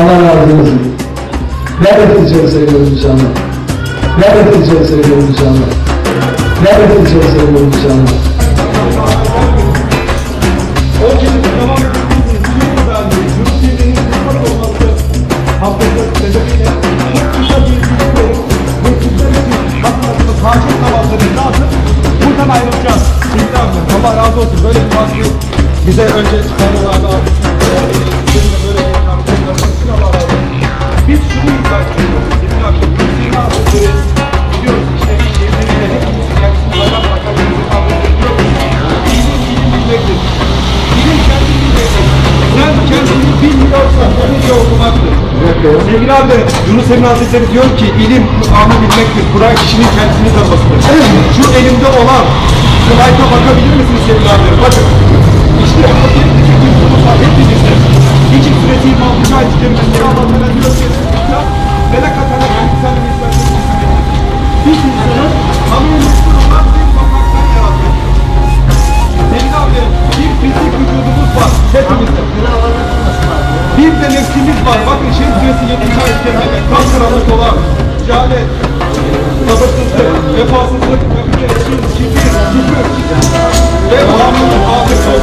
Allah razı olsun. Nerede çok seviyorum inşallah. Nerede çok seviyorum inşallah. Nerede çok seviyorum inşallah. Buradan ayrılacağız. Allah razı olsun. Böyle bir vakti bize önce çıkarmalarda Sevgili abi Yunus Emre Hazretleri diyor ki ilim Kur'an'ı bilmektir. Kur'an kişinin kendisini tanımasıdır. Şu elimde olan slayta bakabilir misiniz sevgili abilerim? Bakın. İşte bu süresi 7. ayet kerimede kan karanlık olan cehalet, sabırsızlık, vefasızlık, öfke, kin, kibir, küfür ve bağımlılık, atıklı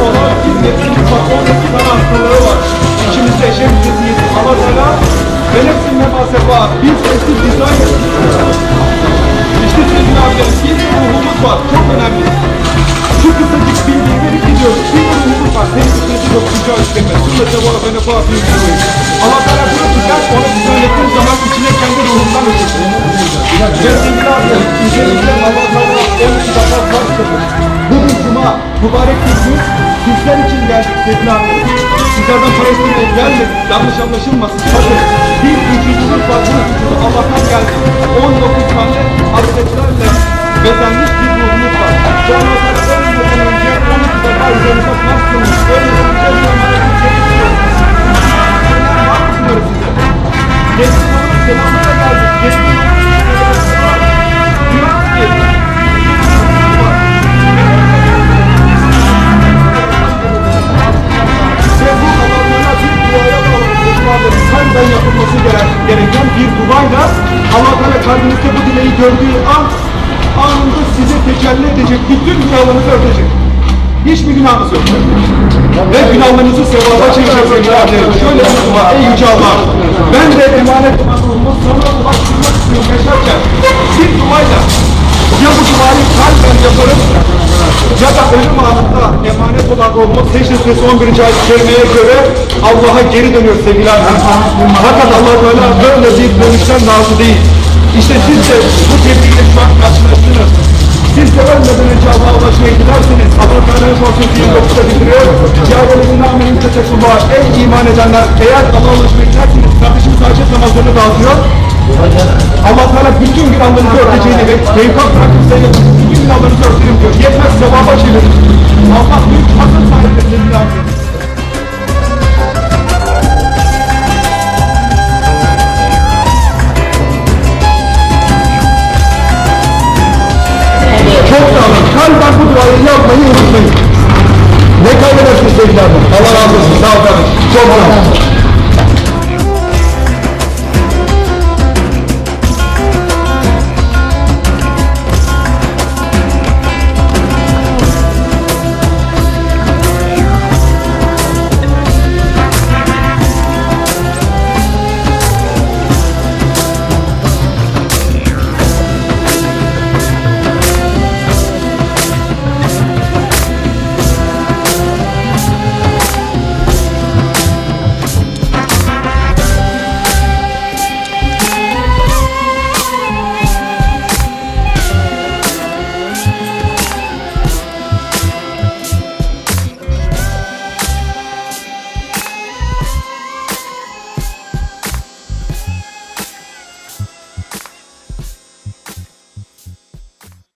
bu atıyor. Allah Teala ki sen onu söylettiğin zaman içine kendi ruhundan. Ve sevgili abilerim, üzerinde Allah Teala 12 defa fark kılmış. Bugün Cuma, mübarek bir gün. Sizler için geldik sevgili abilerim. Sizlerden para istemeye gelmedik. Yanlış anlaşılmasın. Bakın bir vücudumuz var. Gereken bir duayla Allah Teala kalbinizde bu dileği gördüğü an anında size tecelli edecek, bütün günahlarınızı örtecek. Hiçbir günahınız yok. Ve günahlarınızı sevaba çevirecek. Şöyle bir dua, ey yüce Allah. Ben de emanet ruhumu sana ulaştırmak istiyorum yaşarken. Bir duayla ya bu duayı kalben yaparım ya da ölüm anında ruhumu Secde Suresi 11. ayet-i kerimeye göre Allah'a geri dönüyor sevgili arkadaşlar. Fakat Allah Teala böyle bir dönüşten razı değil. İşte siz de bu tepkiyle şu an karşılaştınız. Siz de ölmeden önce Allah'a ulaşmaya giderseniz Allah Teala Resulü 29'da bildiriyor. Ya Resulü'nün amenin tetekullah. Ey iman edenler eğer Allah'a ulaşmaya giderseniz kardeşimiz hacet namazlarını dağıtıyor. Allah Teala bütün günahlarınızı örteceğini ve tevkak bırakırsanız bütün günahlarınızı örterim diyor. Yetmez sevaba çevirin. Allah büyük hasır sahibi sevgili arkadaşlar.